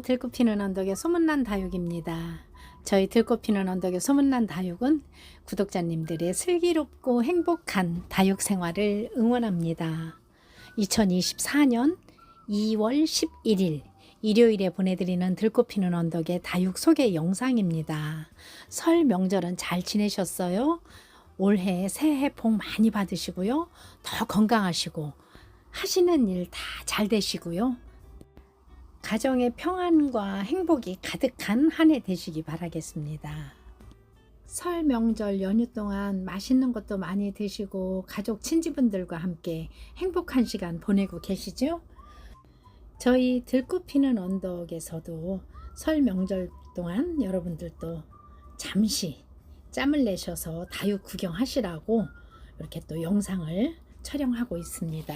들꽃피는 언덕의 소문난 다육입니다. 저희 들꽃피는 언덕의 소문난 다육은 구독자님들의 슬기롭고 행복한 다육 생활을 응원합니다. 2024년 2월 11일 일요일에 보내드리는 들꽃피는 언덕의 다육 소개 영상입니다. 설 명절은 잘 지내셨어요? 올해 새해 복 많이 받으시고요. 더 건강하시고 하시는 일 다 잘 되시고요. 가정의 평안과 행복이 가득한 한 해 되시기 바라겠습니다. 설 명절 연휴 동안 맛있는 것도 많이 드시고 가족 친지분들과 함께 행복한 시간 보내고 계시죠? 저희 들꽃 피는 언덕에서도 설 명절 동안 여러분들도 잠시 짬을 내셔서 다육 구경하시라고 이렇게 또 영상을 촬영하고 있습니다.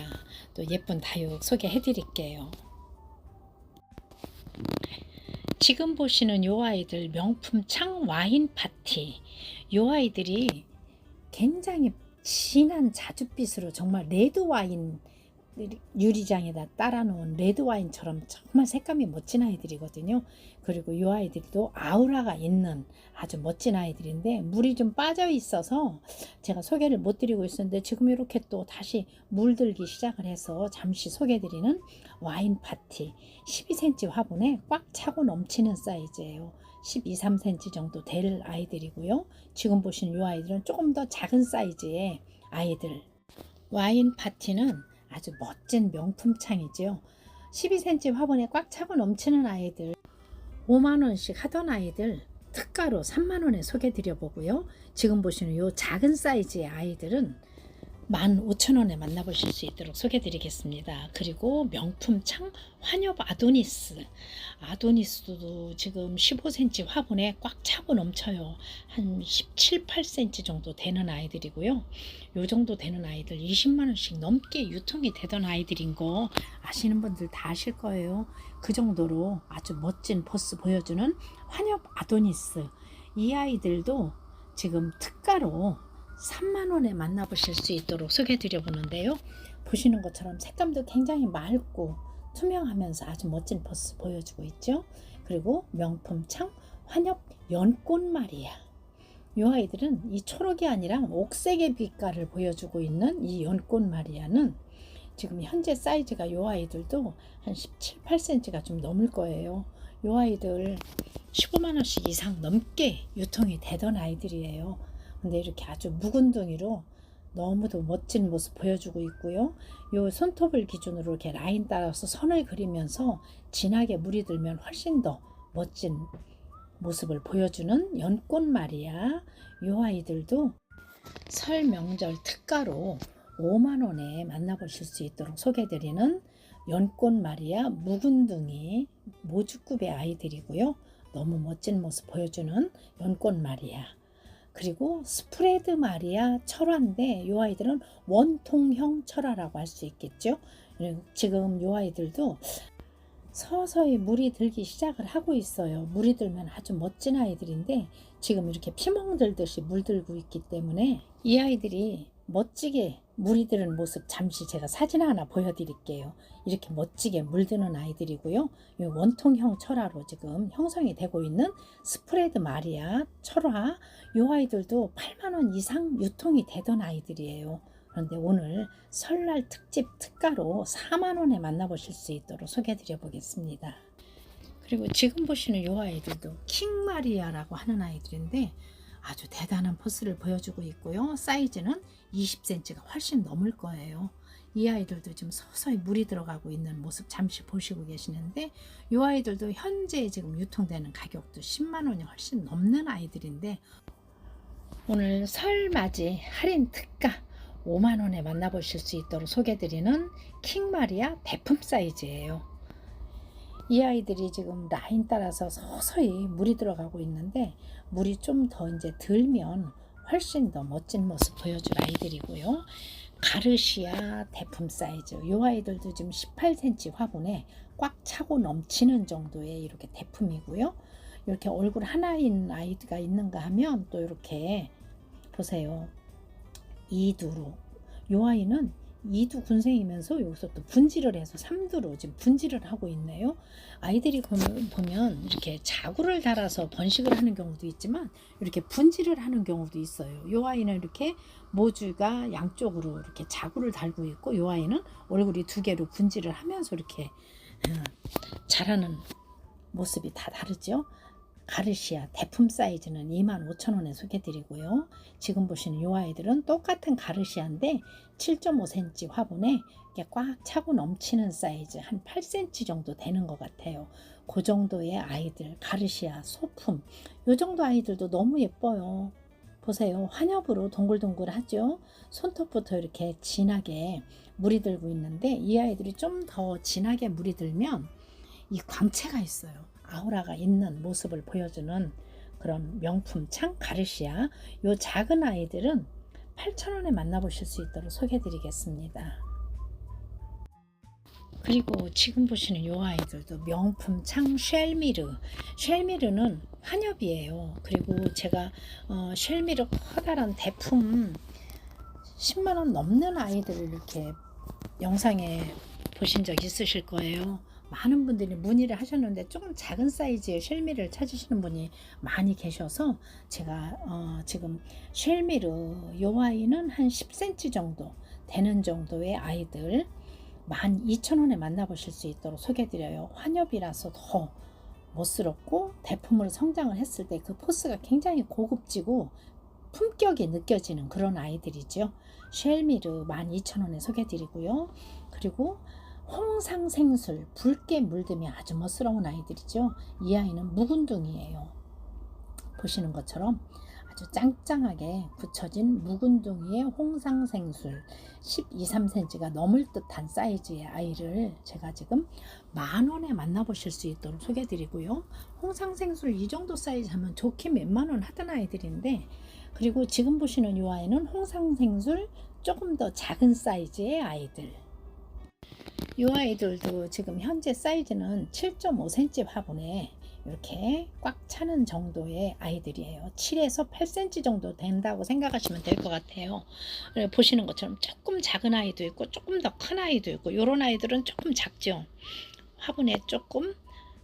또 예쁜 다육 소개해 드릴게요. 지금 보시는 요 아이들 명품 창 와인 파티. 요 아이들이 굉장히 진한 자줏빛으로 정말 레드 와인 유리장에다 따라놓은 레드 와인처럼 정말 색감이 멋진 아이들이거든요. 그리고 이 아이들도 아우라가 있는 아주 멋진 아이들인데 물이 좀 빠져 있어서 제가 소개를 못 드리고 있었는데 지금 이렇게 또 다시 물들기 시작을 해서 잠시 소개드리는 와인 파티 12cm 화분에 꽉 차고 넘치는 사이즈예요. 12, 3cm 정도 될 아이들이고요. 지금 보시는 이 아이들은 조금 더 작은 사이즈의 아이들. 와인 파티는 아주 멋진 명품 창이지요. 12cm 화분에 꽉 차고 넘치는 아이들 5만원씩 하던 아이들 특가로 3만원에 소개드려 보고요. 지금 보시는 이 작은 사이즈의 아이들은 15,000원에 만나보실 수 있도록 소개드리겠습니다. 그리고 명품 창 환엽 아도니스. 아도니스도 지금 15cm 화분에 꽉 차고 넘쳐요. 한 17, 8cm 정도 되는 아이들이고요. 요 정도 되는 아이들 20만원씩 넘게 유통이 되던 아이들인 거 아시는 분들 다 아실 거예요. 그 정도로 아주 멋진 포스 보여주는 환엽 아도니스. 이 아이들도 지금 특가로 3만원에 만나보실 수 있도록 소개해드려 보는데요. 보시는 것처럼 색감도 굉장히 맑고 투명하면서 아주 멋진 포스 보여주고 있죠. 그리고 명품 창 환엽 연꽃 말이야. 이 아이들은 이 초록이 아니라 옥색의 빛깔을 보여주고 있는 이 연꽃 마리아는 지금 현재 사이즈가 이 아이들도 한 17, 8cm가 좀 넘을 거예요. 이 아이들 15만원씩 이상 넘게 유통이 되던 아이들이에요. 근데 이렇게 아주 묵은둥이로 너무도 멋진 모습 보여주고 있고요. 요 손톱을 기준으로 이렇게 라인 따라서 선을 그리면서 진하게 물이 들면 훨씬 더 멋진 모습을 보여주는 연꽃 말이야. 요 아이들도 설 명절 특가로 5만 원에 만나보실 수 있도록 소개드리는 연꽃 마리아 묵은둥이 모주급의 아이들이고요. 너무 멋진 모습 보여주는 연꽃 마리아. 그리고 스프레드 마리아 철화인데 이 아이들은 원통형 철화라고 할 수 있겠죠. 지금 이 아이들도 서서히 물이 들기 시작을 하고 있어요. 물이 들면 아주 멋진 아이들인데 지금 이렇게 피멍 들듯이 물들고 있기 때문에 이 아이들이 멋지게 드는 모습 잠시 제가 사진 하나 보여드릴게요. 이렇게 멋지게 물드는 아이들이고요. 이 원통형 철화로 지금 형성이 되고 있는 스프레드 마리아 철화 이 아이들도 8만원 이상 유통이 되던 아이들이에요. 그런데 오늘 설날 특집 특가로 4만원에 만나보실 수 있도록 소개해 드려 보겠습니다. 그리고 지금 보시는 이 아이들도 킹마리아라고 하는 아이들인데 아주 대단한 포스를 보여주고 있고요. 사이즈는 20cm가 훨씬 넘을 거예요. 이 아이들도 지금 서서히 물이 들어가고 있는 모습 잠시 보시고 계시는데 이 아이들도 현재 지금 유통되는 가격도 10만 원이 훨씬 넘는 아이들인데 오늘 설맞이 할인 특가 5만 원에 만나보실 수 있도록 소개드리는 킹마리아 대품 사이즈예요. 이 아이들이 지금 라인 따라서 서서히 물이 들어가고 있는데 물이 좀 더 이제 들면 훨씬 더 멋진 모습 보여줄 아이들이고요. 가르시아 대품 사이즈. 이 아이들도 지금 18cm 화분에 꽉 차고 넘치는 정도의 이렇게 대품이고요. 이렇게 얼굴 하나인 아이가 있는가 하면 또 이렇게 보세요. 이두로. 이 아이는 2두 군생이면서 여기서 또 분질을 해서 3두로 지금 분질을 하고 있네요. 아이들이 보면, 이렇게 자구를 달아서 번식을 하는 경우도 있지만 이렇게 분질을 하는 경우도 있어요. 이 아이는 이렇게 모주가 양쪽으로 이렇게 자구를 달고 있고 이 아이는 얼굴이 두 개로 분질을 하면서 이렇게 어, 자라는 모습이 다 다르죠. 가르시아 대품 사이즈는 25,000원에 소개드리고요. 지금 보시는 이 아이들은 똑같은 가르시아인데 7.5cm 화분에 꽉 차고 넘치는 사이즈 한 8cm 정도 되는 것 같아요. 그 정도의 아이들 가르시아 소품 이 정도 아이들도 너무 예뻐요. 보세요. 환엽으로 동글동글하죠. 손톱부터 이렇게 진하게 물이 들고 있는데 이 아이들이 좀 더 진하게 물이 들면 이 광채가 있어요. 아우라가 있는 모습을 보여주는 그런 명품 창 가르시아. 요 작은 아이들은 8,000원에 만나보실 수 있도록 소개해드리겠습니다. 그리고 지금 보시는 요 아이들도 명품 창 쉘미르. 쉘미르는 환엽이에요. 그리고 제가 어, 쉘미르 커다란 대품 10만원 넘는 아이들을 이렇게 영상에 보신 적 있으실 거예요. 많은 분들이 문의를 하셨는데 조금 작은 사이즈의 쉘미를 찾으시는 분이 많이 계셔서 제가 어 지금 쉘미르 요 아이는 한 10cm 정도 되는 정도의 아이들 12,000원에 만나보실 수 있도록 소개드려요. 환엽이라서 더 멋스럽고 대품으로 성장을 했을 때 그 포스가 굉장히 고급지고 품격이 느껴지는 그런 아이들이죠. 쉘미르 12,000원에 소개드리고요. 그리고 홍상생술 붉게 물듬이 아주 멋스러운 아이들이죠. 이 아이는 묵은둥이에요. 보시는 것처럼 아주 짱짱하게 붙여진 묵은둥이의 홍상생술 12, 3cm가 넘을 듯한 사이즈의 아이를 제가 지금 만원에 만나보실 수 있도록 소개드리고요. 홍상생술 이 정도 사이즈 하면 좋긴 몇만원 하던 아이들인데 그리고 지금 보시는 이 아이는 홍상생술 조금 더 작은 사이즈의 아이들 이 아이들도 지금 현재 사이즈는 7.5cm 화분에 이렇게 꽉 차는 정도의 아이들이에요. 7에서 8cm 정도 된다고 생각하시면 될 것 같아요. 보시는 것처럼 조금 작은 아이도 있고 조금 더 큰 아이도 있고 이런 아이들은 조금 작죠. 화분에 조금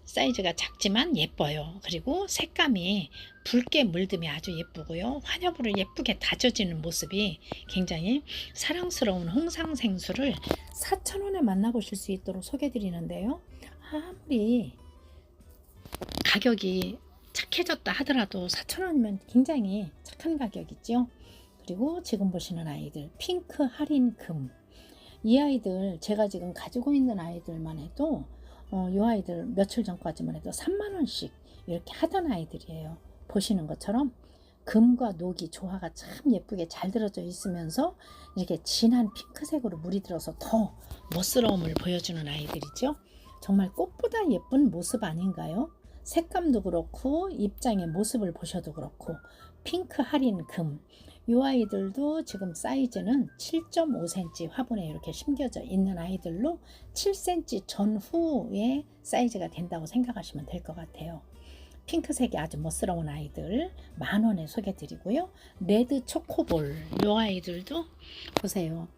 사이즈가 작지만 예뻐요. 그리고 색감이 붉게 물듬이 아주 예쁘고요. 환엽으로 예쁘게 다져지는 모습이 굉장히 사랑스러운 홍상생수를 4,000원에 만나보실 수 있도록 소개드리는데요. 아무리 가격이 착해졌다 하더라도 4,000원이면 굉장히 착한 가격이죠. 그리고 지금 보시는 아이들 핑크 할인 금. 이 아이들 제가 지금 가지고 있는 아이들만 해도 어, 이 아이들 며칠 전까지만 해도 3만 원씩 이렇게 하던 아이들이에요. 보시는 것처럼 금과 녹이 조화가 참 예쁘게 잘 들어져 있으면서 이렇게 진한 핑크색으로 물이 들어서 더 멋스러움을 보여주는 아이들이죠. 정말 꽃보다 예쁜 모습 아닌가요? 색감도 그렇고 입장의 모습을 보셔도 그렇고 핑크 할인 금. 이 아이들도 지금 사이즈는 7.5cm 화분에 이렇게 심겨져 있는 아이들로 7cm 전후의 사이즈가 된다고 생각하시면 될 것 같아요. 핑크색이 아주 멋스러운 아이들 만원에 소개드리고요. 레드 초코볼 이 아이들도 보세요.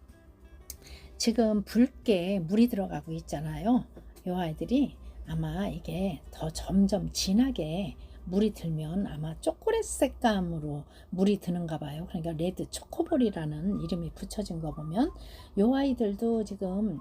지금 붉게 물이 들어가고 있잖아요. 이 아이들이 아마 이게 더 점점 진하게 물이 들면 아마 초콜릿 색감으로 물이 드는가 봐요. 그러니까 레드 초코볼이라는 이름이 붙여진 거 보면 요 아이들도 지금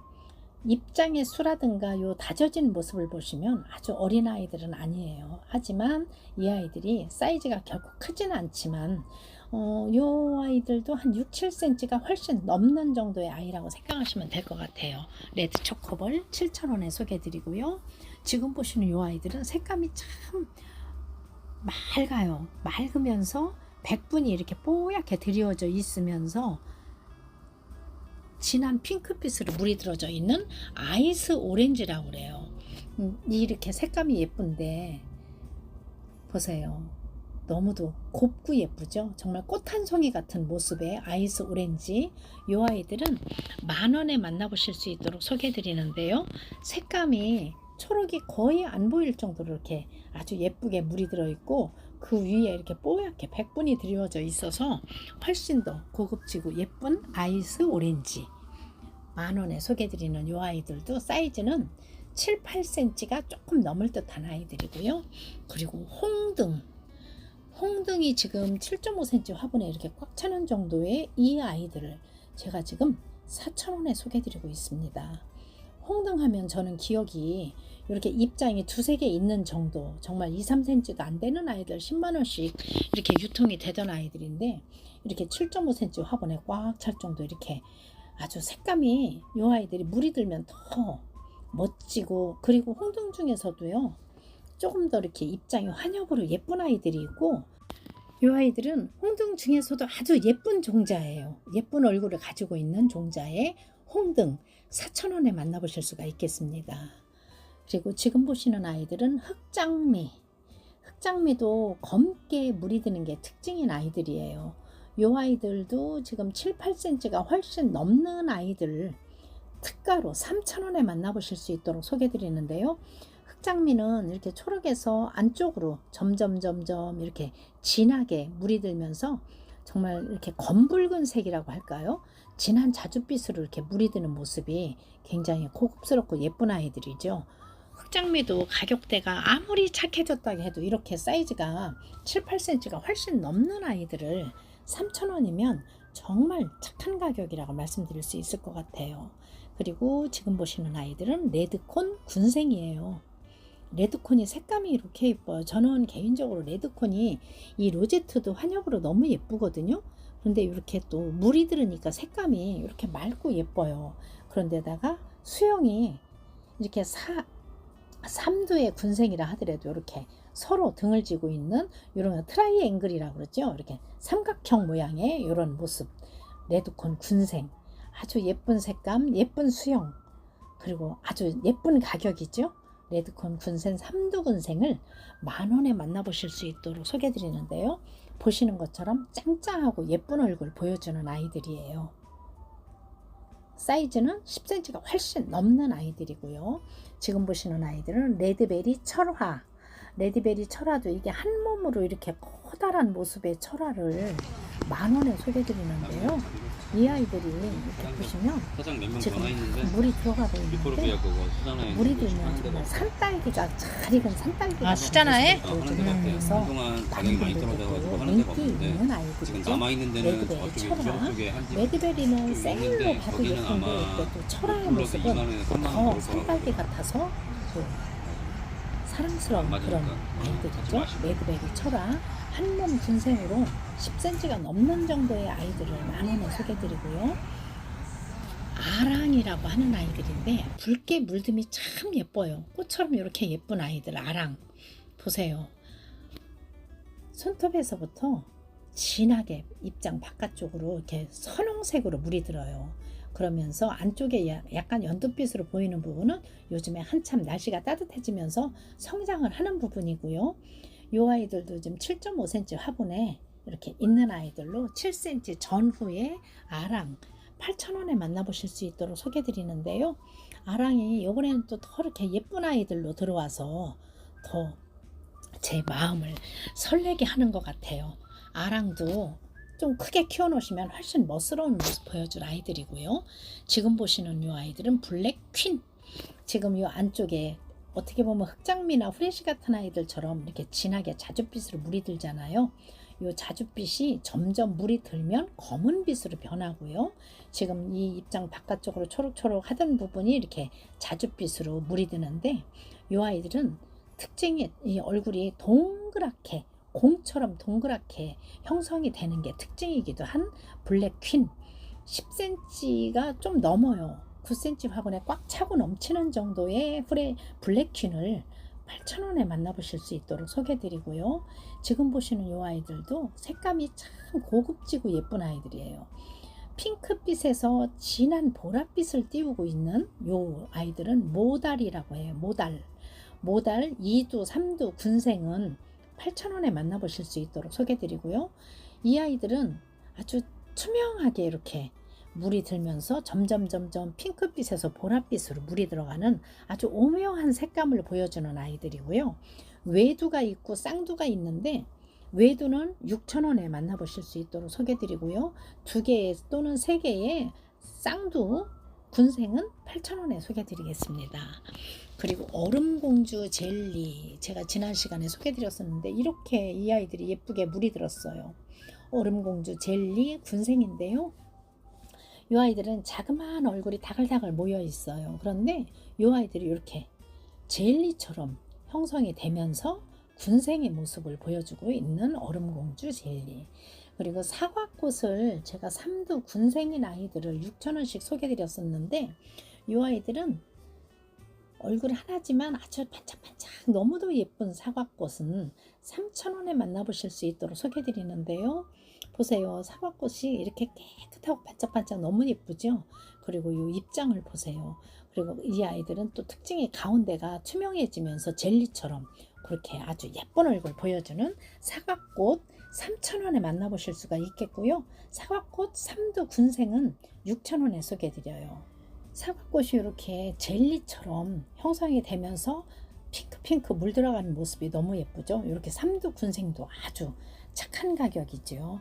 입장의 수라든가 요 다져진 모습을 보시면 아주 어린 아이들은 아니에요. 하지만 이 아이들이 사이즈가 결코 크지는 않지만 어, 요 아이들도 한 6, 7cm가 훨씬 넘는 정도의 아이라고 생각하시면 될 것 같아요. 레드 초코볼 7,000원에 소개해드리고요. 지금 보시는 요 아이들은 색감이 참 맑아요. 맑으면서 백분이 이렇게 뽀얗게 드리워져 있으면서 진한 핑크빛으로 물이 들어져 있는 아이스 오렌지라고 그래요. 음, 이렇게 색감이 예쁜데 보세요. 너무도 곱고 예쁘죠? 정말 꽃 한 송이 같은 모습의 아이스 오렌지 이 아이들은 만 원에 만나보실 수 있도록 소개해 드리는데요. 색감이 초록이 거의 안 보일 정도로 이렇게 아주 예쁘게 물이 들어있고 그 위에 이렇게 뽀얗게 백분이 드리워져 있어서 훨씬 더 고급지고 예쁜 아이스 오렌지 만원에 소개드리는 요 아이들도 사이즈는 7, 8cm가 조금 넘을 듯한 아이들이고요. 그리고 홍등. 홍등이 지금 7.5cm 화분에 이렇게 꽉 차는 정도의 이 아이들을 제가 지금 4,000원에 소개드리고 있습니다. 홍등 하면 저는 기억이 이렇게 입장이 두세 개 있는 정도, 정말 2, 3cm도 안 되는 아이들 10만원씩 이렇게 유통이 되던 아이들인데, 이렇게 7.5cm 화분에 꽉 찰 정도 이렇게 아주 색감이 이 아이들이 물이 들면 더 멋지고 그리고 홍등 중에서도요 조금 더 이렇게 입장이 환엽으로 예쁜 아이들이 있고 이 아이들은 홍등 중에서도 아주 예쁜 종자예요. 예쁜 얼굴을 가지고 있는 종자의 홍등 4,000원에 만나보실 수가 있겠습니다 그리고 지금 보시는 아이들은 흑장미 흑장미도 검게 물이 드는 게 특징인 아이들이에요 요 아이들도 지금 7, 8cm가 훨씬 넘는 아이들 특가로 3,000원에 만나보실 수 있도록 소개드리는데요. 흑장미는 이렇게 초록에서 안쪽으로 점점 점점 이렇게 진하게 물이 들면서 정말 이렇게 검붉은 색이라고 할까요? 진한 자줏빛으로 이렇게 물이 드는 모습이 굉장히 고급스럽고 예쁜 아이들이죠. 흑장미도 가격대가 아무리 착해졌다고 해도 이렇게 사이즈가 7, 8cm가 훨씬 넘는 아이들을 3,000원이면 정말 착한 가격이라고 말씀드릴 수 있을 것 같아요. 그리고 지금 보시는 아이들은 레드콘 군생이에요. 레드콘이 색감이 이렇게 예뻐요. 저는 개인적으로 레드콘이 이 로제트도 환엽으로 너무 예쁘거든요. 그런데 이렇게 또 물이 들으니까 색감이 이렇게 맑고 예뻐요. 그런데다가 수영이 이렇게 사, 3두의 군생이라 하더라도 이렇게 서로 등을 지고 있는 이런 트라이앵글이라고 그러죠. 이렇게 삼각형 모양의 이런 모습. 레드콘 군생. 아주 예쁜 색감, 예쁜 수영. 그리고 아주 예쁜 가격이죠. 레드콘 군생 3두 군생을 만 원에 만나보실 수 있도록 소개드리는데요. 보시는 것처럼 짱짱하고 예쁜 얼굴 보여주는 아이들이에요. 사이즈는 10cm가 훨씬 넘는 아이들이고요. 지금 보시는 아이들은 레드베리 철화. 레드베리 철화도 이게 한 몸으로 이렇게 커다란 모습의 철화를 만 원에 소개드리는데요. 이 아이들이 이렇게 보시면 지금 물이 들어가고 있는데 미코로비아 그거 수산화에 물이 있는데 들면 하는 데가 정말 산딸기가 잘 익은 산딸기가 아, 음, 없대요. 그래서 많이 데가 인기 있는 아이들이죠. 남아 있는 데는 레드베리 철화. 레드베리는 생으로 있는데 봐도 예쁜데 또 철화의 모습은 2만 원에 3만 더원 산딸기 같아서 그 사랑스러운. 그런 아이들이죠. 레드베리 철화 한몸 분생으로 10cm가 넘는 정도의 아이들을 만 원에 소개드리고요. 아랑이라고 하는 아이들인데 붉게 물듬이 참 예뻐요. 꽃처럼 이렇게 예쁜 아이들 아랑 보세요. 손톱에서부터 진하게 입장 바깥쪽으로 이렇게 선홍색으로 물이 들어요. 그러면서 안쪽에 야- 약간 연두빛으로 보이는 부분은 요즘에 한참 날씨가 따뜻해지면서 성장을 하는 부분이고요. 이 아이들도 지금 7.5cm 화분에 이렇게 있는 아이들로 7cm 전후에 아랑 8,000원에 만나보실 수 있도록 소개 드리는데요. 아랑이 요번에는 또더 이렇게 예쁜 아이들로 들어와서 더 제 마음을 설레게 하는 것 같아요. 아랑도 좀 크게 키워놓으시면 훨씬 멋스러운 모습 보여줄 아이들이고요. 지금 보시는 이 아이들은 블랙 퀸. 지금 이 안쪽에 어떻게 보면 흑장미나 후레쉬 같은 아이들처럼 이렇게 진하게 자줏빛으로 물이 들잖아요. 이 자줏빛이 점점 물이 들면 검은 빛으로 변하고요. 지금 이 입장 바깥쪽으로 초록초록 하던 부분이 이렇게 자줏빛으로 물이 드는데 이 아이들은 특징이 이 얼굴이 동그랗게 공처럼 동그랗게 형성이 되는 게 특징이기도 한 블랙 퀸 10cm가 좀 넘어요. 9cm 화분에 꽉 차고 넘치는 정도의 프레 블랙 퀸을 8,000원에 만나보실 수 있도록 소개드리고요. 지금 보시는 이 아이들도 색감이 참 고급지고 예쁜 아이들이에요. 핑크빛에서 진한 보랏빛을 띄우고 있는 이 아이들은 모달이라고 해요. 모달. 모달 2두, 3두 군생은 8,000원에 만나보실 수 있도록 소개드리고요. 이 아이들은 아주 투명하게 이렇게 물이 들면서 점점 점점 핑크빛에서 보랏빛으로 물이 들어가는 아주 오묘한 색감을 보여주는 아이들이고요. 외두가 있고 쌍두가 있는데 외두는 6,000원에 만나보실 수 있도록 소개드리고요. 두 개 또는 세 개의 쌍두 군생은 8,000원에 소개드리겠습니다. 그리고 얼음공주 젤리 제가 지난 시간에 소개드렸었는데 이렇게 이 아이들이 예쁘게 물이 들었어요. 얼음공주 젤리 군생인데요. 이 아이들은 자그마한 얼굴이 다글다글 모여 있어요. 그런데 이 아이들이 이렇게 젤리처럼 형성이 되면서 군생의 모습을 보여주고 있는 얼음공주 젤리. 그리고 사과꽃을 제가 삼두 군생인 아이들을 6,000원씩 소개드렸었는데 이 아이들은 얼굴 하나지만 아주 반짝반짝 너무도 예쁜 사과꽃은 3,000원에 만나보실 수 있도록 소개드리는데요. 보세요. 사과꽃이 이렇게 깨끗하고 반짝반짝 너무 예쁘죠? 그리고 이 입장을 보세요. 그리고 이 아이들은 또 특징이 가운데가 투명해지면서 젤리처럼 그렇게 아주 예쁜 얼굴 보여주는 사과꽃 3,000원에 만나보실 수가 있겠고요. 사과꽃 삼두 군생은 6,000원에 소개드려요. 사과꽃이 이렇게 젤리처럼 형성이 되면서 핑크핑크 물 들어가는 모습이 너무 예쁘죠. 이렇게 삼두 군생도 아주 착한 가격이죠.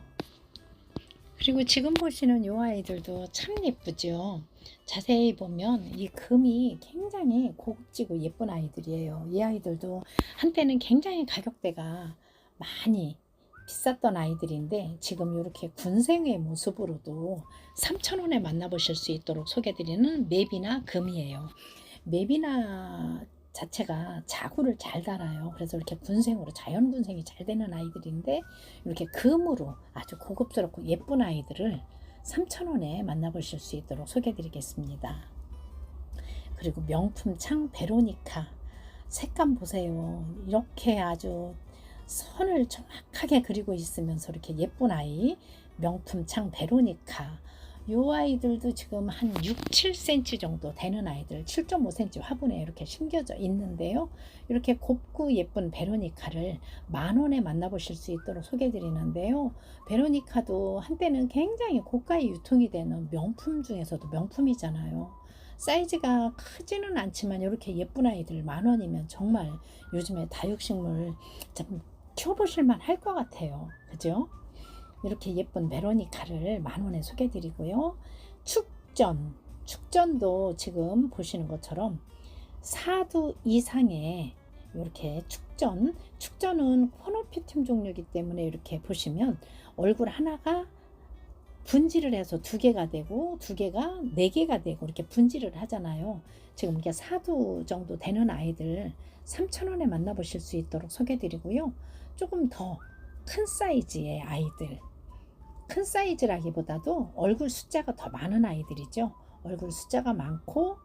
그리고 지금 보시는 이 아이들도 참 예쁘죠. 자세히 보면 이 금이 굉장히 고급지고 예쁜 아이들이에요. 이 아이들도 한때는 굉장히 가격대가 많이 비쌌던 아이들인데 지금 이렇게 군생의 모습으로도 3,000원에 만나보실 수 있도록 소개드리는 맵이나 금이에요. 맵이나 자체가 자구를 잘 달아요. 그래서 이렇게 군생으로 자연 군생이 잘 되는 아이들인데 이렇게 금으로 아주 고급스럽고 예쁜 아이들을 3,000원에 만나보실 수 있도록 소개드리겠습니다. 그리고 명품 창 베로니카 색감 보세요. 이렇게 아주 선을 정확하게 그리고 있으면서 이렇게 예쁜 아이 명품 창 베로니카 요 아이들도 지금 한 6, 7cm 정도 되는 아이들 7.5cm 화분에 이렇게 심겨져 있는데요. 이렇게 곱고 예쁜 베로니카를 만 원에 만나보실 수 있도록 소개드리는데요. 베로니카도 한때는 굉장히 고가의 유통이 되는 명품 중에서도 명품이잖아요. 사이즈가 크지는 않지만 이렇게 예쁜 아이들 만 원이면 정말 요즘에 다육식물 좀 키워보실만 할 것 같아요. 그죠? 이렇게 예쁜 베로니카를 만 원에 소개드리고요. 축전, 축전도 지금 보시는 것처럼 4두 이상의 이렇게 축전, 축전은 코노피튬 종류이기 때문에 이렇게 보시면 얼굴 하나가 분질을 해서 두 개가 되고 두 개가 네 개가 되고 이렇게 분질을 하잖아요. 지금 이게 4두 정도 되는 아이들 3,000원에 만나보실 수 있도록 소개드리고요. 조금 더 큰 사이즈의 아이들 큰 사이즈라기보다도 얼굴 숫자가 더 많은 아이들이죠. 얼굴 숫자가 많고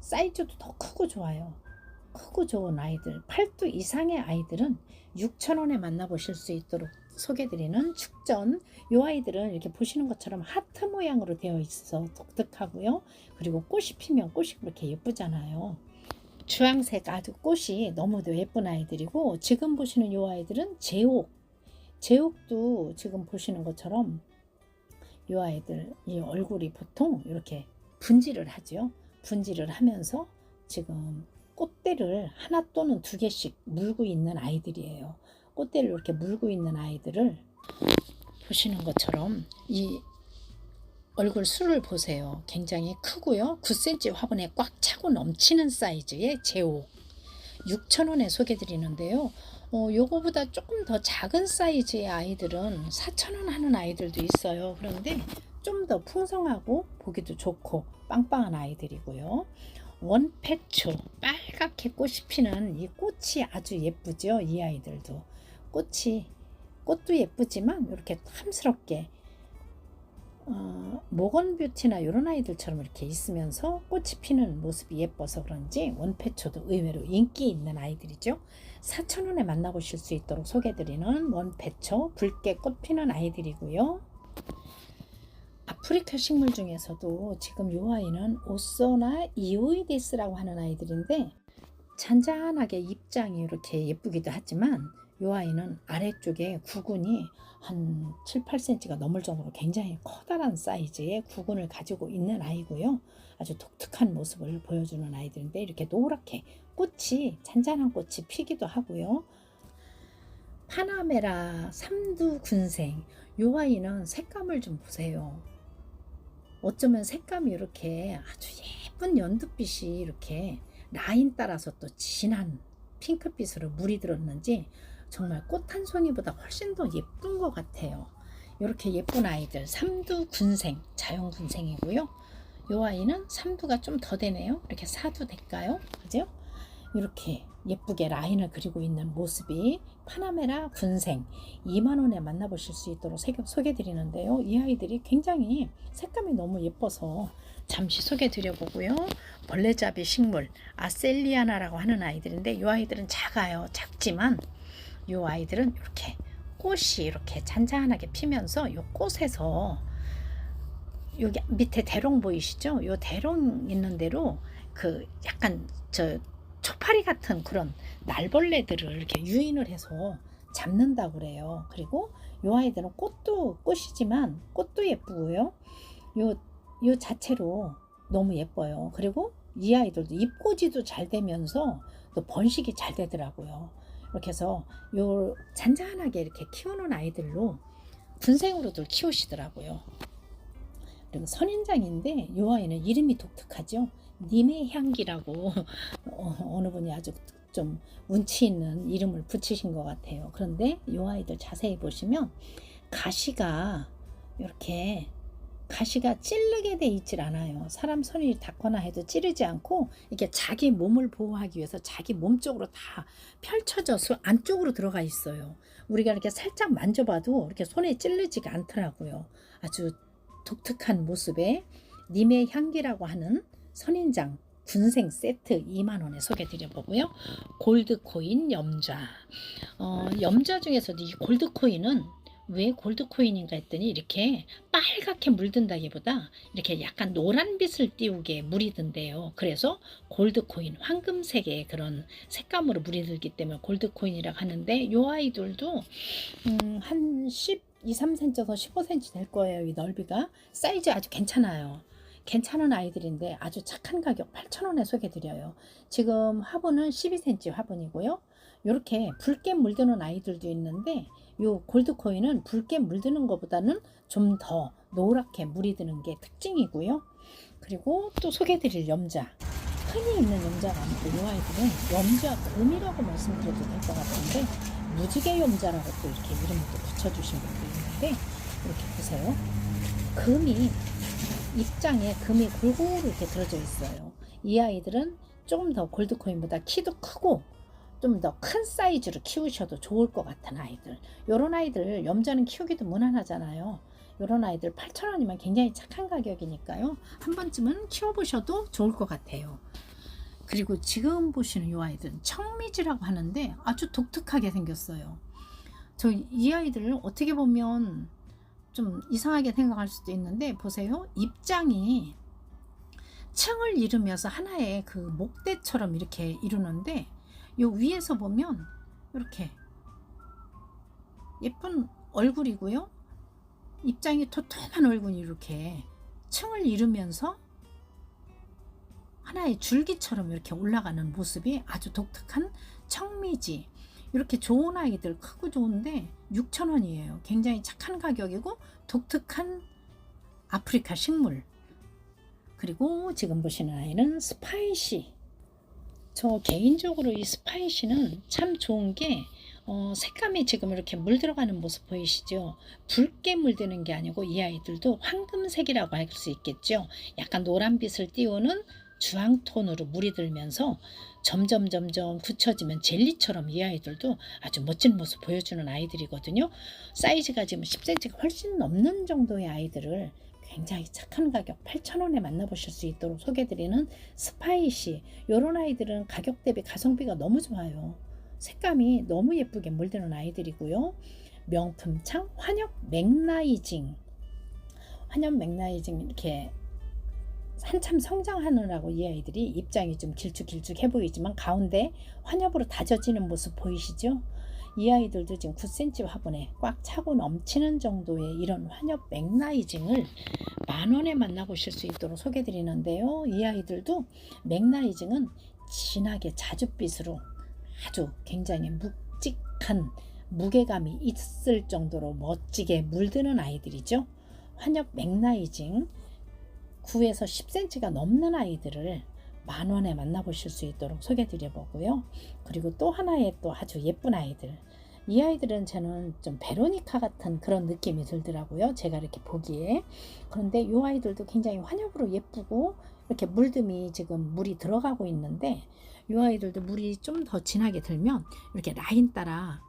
사이즈도 더 크고 좋아요. 크고 좋은 아이들, 8두 이상의 아이들은 6,000원에 만나보실 수 있도록 소개드리는 축전. 이 아이들은 이렇게 보시는 것처럼 하트 모양으로 되어 있어 독특하고요. 그리고 꽃이 피면 꽃이 그렇게 예쁘잖아요. 주황색 아주 꽃이 너무도 예쁜 아이들이고 지금 보시는 이 아이들은 제옥 제옥도 지금 보시는 것처럼 이 아이들 이 얼굴이 보통 이렇게 분질을 하죠. 분질을 하면서 지금 꽃대를 하나 또는 두 개씩 물고 있는 아이들이에요. 꽃대를 이렇게 물고 있는 아이들을 보시는 것처럼 이 얼굴 수를 보세요. 굉장히 크고요. 9cm 화분에 꽉 차고 넘치는 사이즈의 제옥 6,000원에 소개드리는데요. 어, 요거보다 조금 더 작은 사이즈의 아이들은 4,000원 하는 아이들도 있어요. 그런데 좀 더 풍성하고 보기도 좋고 빵빵한 아이들이고요. 원패초 빨갛게 꽃이 피는 이 꽃이 아주 예쁘죠. 이 아이들도 꽃이 꽃도 예쁘지만 이렇게 탐스럽게 어, 모건뷰티나 이런 아이들처럼 이렇게 있으면서 꽃이 피는 모습이 예뻐서 그런지 원패초도 의외로 인기 있는 아이들이죠. 4,000원에 만나보실 수 있도록 소개드리는 원패초 붉게 꽃 피는 아이들이고요. 아프리카 식물 중에서도 지금 이 아이는 오소나 이오이디스라고 하는 아이들인데 잔잔하게 입장이 이렇게 예쁘기도 하지만 이 아이는 아래쪽에 구근이 한 7, 8cm가 넘을 정도로 굉장히 커다란 사이즈의 구근을 가지고 있는 아이고요. 아주 독특한 모습을 보여주는 아이들인데 이렇게 노랗게 꽃이 잔잔한 꽃이 피기도 하고요. 파나메라 삼두 군생 이 아이는 색감을 좀 보세요. 어쩌면 색감이 이렇게 아주 예쁜 연두빛이 이렇게 라인 따라서 또 진한 핑크빛으로 물이 들었는지 정말 꽃 한 송이보다 훨씬 더 예쁜 것 같아요. 이렇게 예쁜 아이들 삼두 군생 자연 군생이고요. 이 아이는 삼두가 좀 더 되네요. 이렇게 사두 될까요? 그죠? 이렇게 예쁘게 라인을 그리고 있는 모습이 파나메라 군생 2만 원에 만나보실 수 있도록 소개 드리는데요. 이 아이들이 굉장히 색감이 너무 예뻐서 잠시 소개 드려보고요. 벌레잡이 식물 아셀리아나라고 하는 아이들인데 이 아이들은 작아요. 작지만 이 아이들은 이렇게 꽃이 이렇게 잔잔하게 피면서 이 꽃에서 여기 밑에 대롱 보이시죠? 요 대롱 있는 대로 그 약간 저 초파리 같은 그런 날벌레들을 이렇게 유인을 해서 잡는다고 그래요. 그리고 요 아이들은 꽃도 꽃이지만 꽃도 예쁘고요. 요, 요 자체로 너무 예뻐요. 그리고 이 아이들도 잎꽂이도 잘 되면서 또 번식이 잘 되더라고요. 이렇게 해서 요 잔잔하게 이렇게 키우는 아이들로 군생으로도 키우시더라고요. 그리고 선인장인데 요 아이는 이름이 독특하죠. 님의 향기라고 어, 어느 분이 아주 좀 운치 있는 이름을 붙이신 것 같아요. 그런데 요 아이들 자세히 보시면 가시가 이렇게 가시가 찌르게 돼 있질 않아요. 사람 손이 닿거나 해도 찌르지 않고 이렇게 자기 몸을 보호하기 위해서 자기 몸 쪽으로 다 펼쳐져서 안쪽으로 들어가 있어요. 우리가 이렇게 살짝 만져봐도 이렇게 손에 찔리지가 않더라고요. 아주 독특한 모습의 님의 향기라고 하는 선인장 군생 세트 2만원에 소개드려보고요. 골드코인 염좌. 어, 염좌 중에서도 이 골드코인은 왜 골드코인인가 했더니 이렇게 빨갛게 물든다기보다 이렇게 약간 노란빛을 띄우게 물이 든대요. 그래서 골드코인, 황금색의 그런 색감으로 물이 들기 때문에 골드코인이라고 하는데 이 아이들도 음, 한 12, 3cm에서 15cm 될 거예요. 이 넓이가. 사이즈 아주 괜찮아요. 괜찮은 아이들인데 아주 착한 가격 8,000원에 소개드려요. 지금 화분은 12cm 화분이고요. 이렇게 붉게 물드는 아이들도 있는데 요 골드코인은 붉게 물드는 것보다는 좀 더 노랗게 물이 드는 게 특징이고요. 그리고 또 소개드릴 염자. 흔히 있는 염자가 아니고 이 아이들은 염자 금이라고 말씀드려도 될 것 같은데 무지개 염자라고 또 이렇게 이름을 또 붙여주신 분도 있는데 이렇게 보세요. 금이 입장에 금이 골고루 이렇게 들어져 있어요. 이 아이들은 조금 더 골드코인보다 키도 크고 좀 더 큰 사이즈로 키우셔도 좋을 것 같은 아이들. 요런 아이들 염자는 키우기도 무난하잖아요. 요런 아이들 8,000원이면 굉장히 착한 가격이니까요. 한 번쯤은 키워보셔도 좋을 것 같아요. 그리고 지금 보시는 이 아이들은 청미지라고 하는데 아주 독특하게 생겼어요. 저 이 아이들을 어떻게 보면 좀 이상하게 생각할 수도 있는데 보세요. 입장이 층을 이루면서 하나의 그 목대처럼 이렇게 이루는데 요 위에서 보면 이렇게 예쁜 얼굴이고요. 입장이 토톰한 얼굴이 이렇게 층을 이루면서 하나의 줄기처럼 이렇게 올라가는 모습이 아주 독특한 청미지. 이렇게 좋은 아이들 크고 좋은데 6,000원이에요. 굉장히 착한 가격이고 독특한 아프리카 식물. 그리고 지금 보시는 아이는 스파이시. 저 개인적으로 이 스파이시는 참 좋은 게 어, 색감이 지금 이렇게 물 들어가는 모습 보이시죠? 붉게 물드는 게 아니고 이 아이들도 황금색이라고 할 수 있겠죠? 약간 노란빛을 띄우는 주황톤으로 물이 들면서 점점 점점 굳혀지면 젤리처럼 이 아이들도 아주 멋진 모습 보여주는 아이들이거든요. 사이즈가 지금 10cm가 훨씬 넘는 정도의 아이들을 굉장히 착한 가격 8,000원에 만나보실 수 있도록 소개드리는 스파이시 이런 아이들은 가격 대비 가성비가 너무 좋아요. 색감이 너무 예쁘게 물드는 아이들이고요. 명품창 환엽 맥라이징 환엽 맥라이징 이렇게 한참 성장하느라고 이 아이들이 입장이 좀 길쭉길쭉해 보이지만 가운데 환엽으로 다져지는 모습 보이시죠? 이 아이들도 지금 9cm 화분에 꽉 차고 넘치는 정도의 이런 환엽 맥라이징을 만 원에 만나보실 수 있도록 소개드리는데요. 이 아이들도 맥라이징은 진하게 자줏빛으로 아주 굉장히 묵직한 무게감이 있을 정도로 멋지게 물드는 아이들이죠. 환엽 맥라이징 9에서 10cm가 넘는 아이들을 만 원에 만나보실 수 있도록 소개드려 보고요. 그리고 또 하나의 또 아주 예쁜 아이들. 이 아이들은 저는 좀 베로니카 같은 그런 느낌이 들더라고요. 제가 이렇게 보기에. 그런데 이 아이들도 굉장히 환엽으로 예쁘고 이렇게 물듬이 지금 물이 들어가고 있는데 이 아이들도 물이 좀 더 진하게 들면 이렇게 라인 따라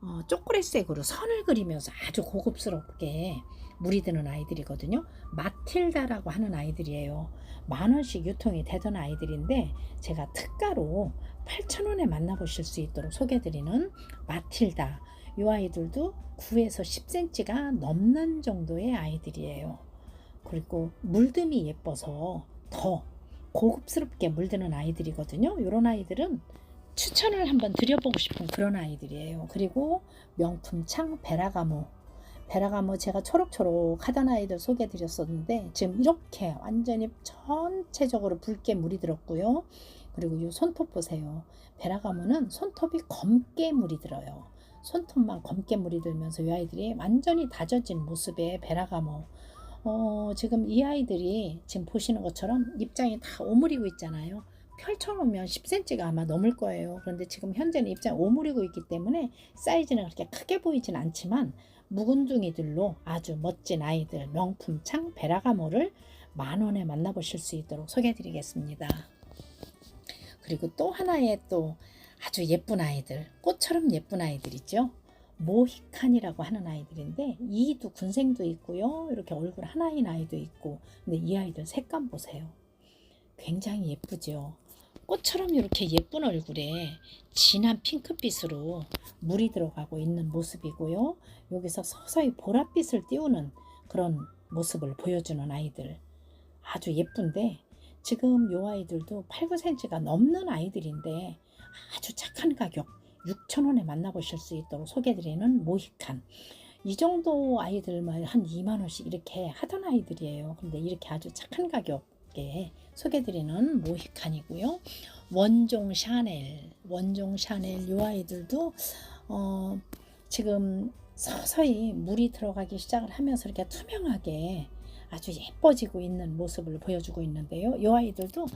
어, 초콜릿색으로 선을 그리면서 아주 고급스럽게 물이 드는 아이들이거든요. 마틸다라고 하는 아이들이에요. 만 원씩 유통이 되던 아이들인데 제가 특가로 8,000원에 만나보실 수 있도록 소개드리는 마틸다. 이 아이들도 9에서 10cm가 넘는 정도의 아이들이에요. 그리고 물듬이 예뻐서 더 고급스럽게 물드는 아이들이거든요. 이런 아이들은 추천을 한번 드려보고 싶은 그런 아이들이에요. 그리고 명품 창 베라가모. 베라가모 제가 초록초록 하던 아이들 소개해 드렸었는데 지금 이렇게 완전히 전체적으로 붉게 물이 들었고요. 그리고 이 손톱 보세요. 베라가모는 손톱이 검게 물이 들어요. 손톱만 검게 물이 들면서 이 아이들이 완전히 다져진 모습의 베라가모. 어, 지금 이 아이들이 지금 보시는 것처럼 입장이 다 오므리고 있잖아요. 펼쳐놓으면 10cm가 아마 넘을 거예요. 그런데 지금 현재는 입장 오므리고 있기 때문에 사이즈는 그렇게 크게 보이진 않지만 묵은둥이들로 아주 멋진 아이들 명품 창 베라가모를 만 원에 만나보실 수 있도록 소개해드리겠습니다. 그리고 또 하나의 또 아주 예쁜 아이들 꽃처럼 예쁜 아이들이죠. 모히칸이라고 하는 아이들인데 이도 군생도 있고요. 이렇게 얼굴 하나인 아이도 있고 근데 이 아이들 색감 보세요. 굉장히 예쁘죠. 꽃처럼 이렇게 예쁜 얼굴에 진한 핑크빛으로 물이 들어가고 있는 모습이고요. 여기서 서서히 보랏빛을 띄우는 그런 모습을 보여주는 아이들. 아주 예쁜데 지금 요 아이들도 8, 9cm가 넘는 아이들인데 아주 착한 가격 6,000원에 만나보실 수 있도록 소개드리는 모히칸. 이 정도 아이들만 한 2만 원씩 이렇게 하던 아이들이에요. 근데 이렇게 아주 착한 가격에 소개드리는 모히칸이고요. 원종 샤넬, 원종 샤넬 이 아이들도 어, 지금 서서히 물이 들어가기 시작을 하면서 이렇게 투명하게 아주 예뻐지고 있는 모습을 보여주고 있는데요. 이 아이들도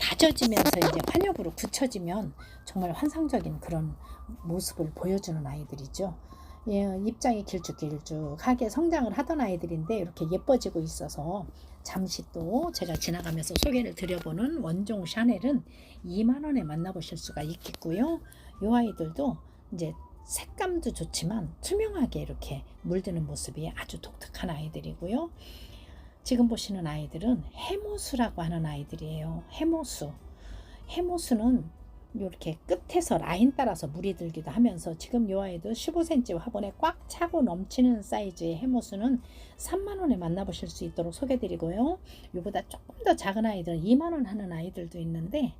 다져지면서 이제 환엽으로 굳혀지면 정말 환상적인 그런 모습을 보여주는 아이들이죠. 예, 입장이 길쭉길쭉하게 성장을 하던 아이들인데 이렇게 예뻐지고 있어서 잠시 또 제가 지나가면서 소개를 드려보는 원종 샤넬은 2만 원에 만나보실 수가 있겠고요. 이 아이들도 이제 색감도 좋지만 투명하게 이렇게 물드는 모습이 아주 독특한 아이들이고요. 지금 보시는 아이들은 해모수라고 하는 아이들이에요. 해모수. 해모수는 이렇게 끝에서 라인 따라서 물이 들기도 하면서 지금 이 아이도 15cm 화분에 꽉 차고 넘치는 사이즈의 해모수는 3만원에 만나보실 수 있도록 소개드리고요. 이보다 조금 더 작은 아이들은 2만원 하는 아이들도 있는데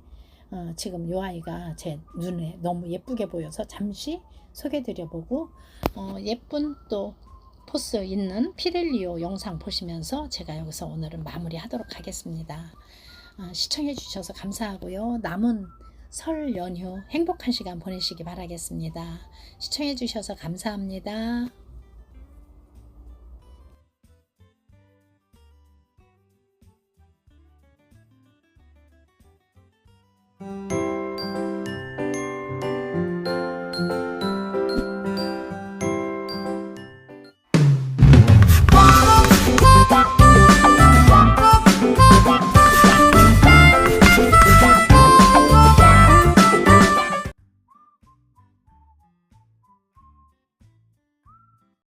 어, 지금 이 아이가 제 눈에 너무 예쁘게 보여서 잠시 소개드려보고 어, 예쁜 또 포스 있는 피델리오 영상 보시면서 제가 여기서 오늘은 마무리하도록 하겠습니다. 어, 시청해 주셔서 감사하고요. 남은 설 연휴 행복한 시간 보내시기 바라겠습니다. 시청해 주셔서 감사합니다.